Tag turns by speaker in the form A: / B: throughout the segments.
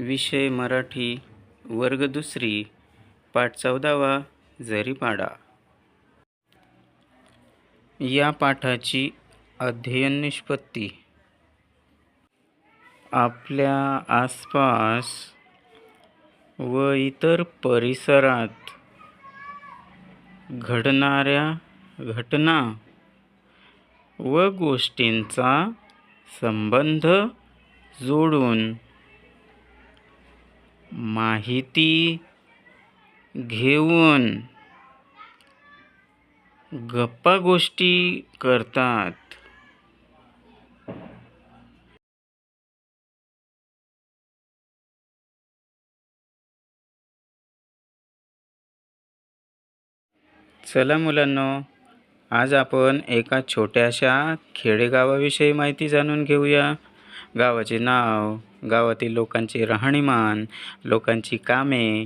A: विषय मराठी वर्ग दुसरी पाठ चौदावा जरीपाडा. या पाठाची अध्ययन निष्पत्ती. आपल्या आसपास व इतर परिसरात घडणाऱ्या घटना व गोष्टींचा संबंध जोडून माहिती घेऊन गप्पा गोष्टी करतात. चला मुलांनो आज आपण एका छोट्याशा खेडेगावाविषयी माहिती जाणून घेऊया. गावाचे नाव गावातील लोकांचे राहणीमान लोकांची कामे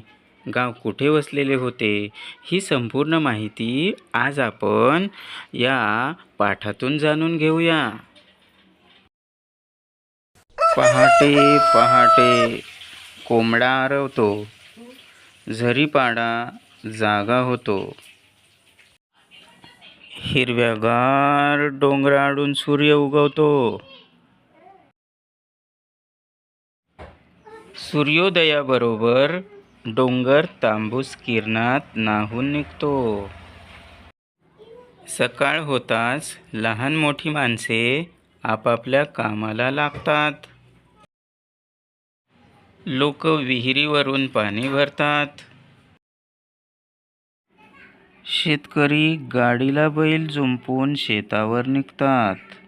A: गाव कुठे वसलेले होते ही संपूर्ण माहिती आज आपण या पाठातून जाणून घेऊया. पहाटे पहाटे कोंबडा आरवतो. झरीपाडा जागा होतो. हिरव्यागार डोंगराआडून सूर्य उगवतो. सूर्योदयाबरोबर डोंगर तांबूस किरणात नाहून निघतो. सकाळ होताच लहान मोठी माणसे आपापल्या कामाला लागतात. लोक विहिरीवरून पाणी भरतात. शेतकरी गाडीला बैल जुंपून शेतावर निघतात.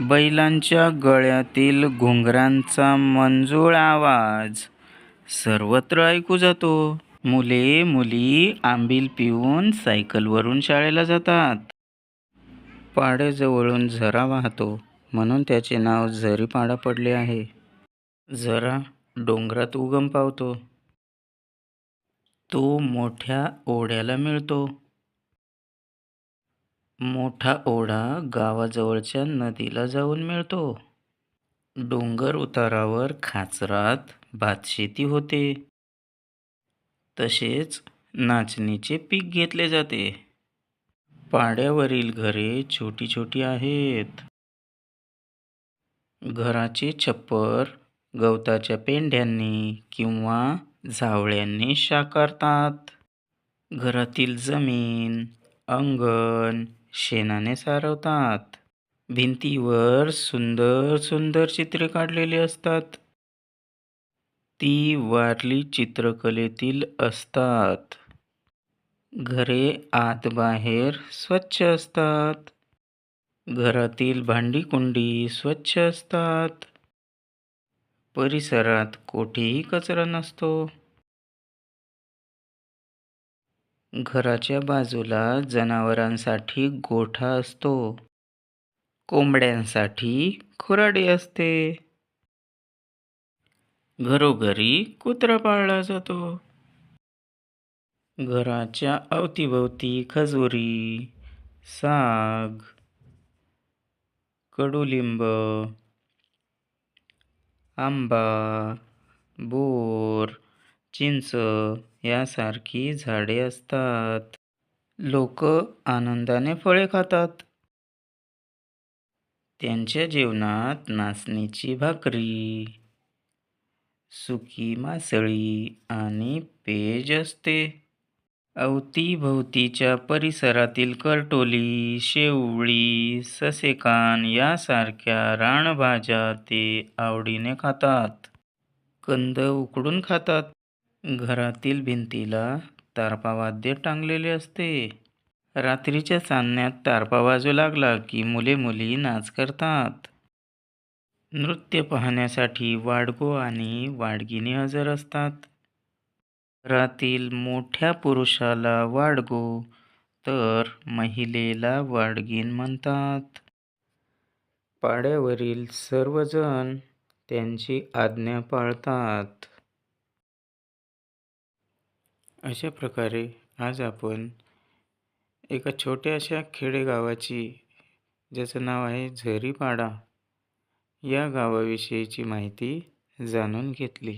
A: बैलांच्या गळ्यातील घुंगरांचा मंजूळ आवाज. सर्वत्र ऐकू जातो. मुले मुली आंबील पिऊन सायकलवरून शाळेला जातात. पाड्याजवळून झरा वाहतो. म्हणून त्याचे नाव झरीपाडा पडले आहे. झरा डोंगरात उगम पावतो. तो मोठ्या ओढ्याला मिळतो. मोठा ओढा गावाजवळच्या नदीला जाऊन मिळतो. डोंगर उतारावर खाचरात भातशेती होते. तसेच नाचणीचे पीक घेतले जाते. पाड्यावरील घरे छोटी छोटी आहेत. घराचे छप्पर गवताच्या पेंढ्यांनी किंवा झावळ्यांनी शाकारतात. घरातील जमीन अंगण शेणाने सारवतात. भिंतीवर सुंदर सुंदर चित्रे काढलेली असतात. ती वारली चित्रकलेतील असतात. घरे आतबाहेर स्वच्छ असतात. घरातील भांडी कुंडी स्वच्छ असतात. परिसरात कोठेही कचरा नसतो. घराच्या बाजूला जनावरांसाठी गोठा असतो. कोंबड्यांसाठी खुराडी असते. घरोघरी कुत्रा पाळला जातो. घराच्या अवतीभोवती खजुरी साग कडुलिंब आंबा बोर चिंच यासारखी झाडे असतात. लोक आनंदाने फळे खातात. त्यांच्या जेवणात नाचणीची भाकरी सुकी मासळी आणि पेज असते. अवतीभोवतीच्या परिसरातील करटोली शेवळी ससेकान यासारख्या रानभाज्या ते आवडीने खातात. कंद उकडून खातात. घरातील भिंतीला तारपावाद्य टांगलेले असते. रात्रीच्या चांदण्यात तारपा वाजू लागला की मुले मुली नाच करतात. नृत्य पाहण्यासाठी वाडगो आणि वाडगिनी हजर असतात. घरातील मोठ्या पुरुषाला वाडगो तर महिलेला वाडगीन म्हणतात. पाड्यावरील सर्वजण त्यांची आज्ञा पाळतात. अशा प्रकारे आज आपण एका छोट्याशा खेडेगावाची ज्याचं नाव आहे झरीपाडा या गावाविषयीची माहिती जाणून घेतली.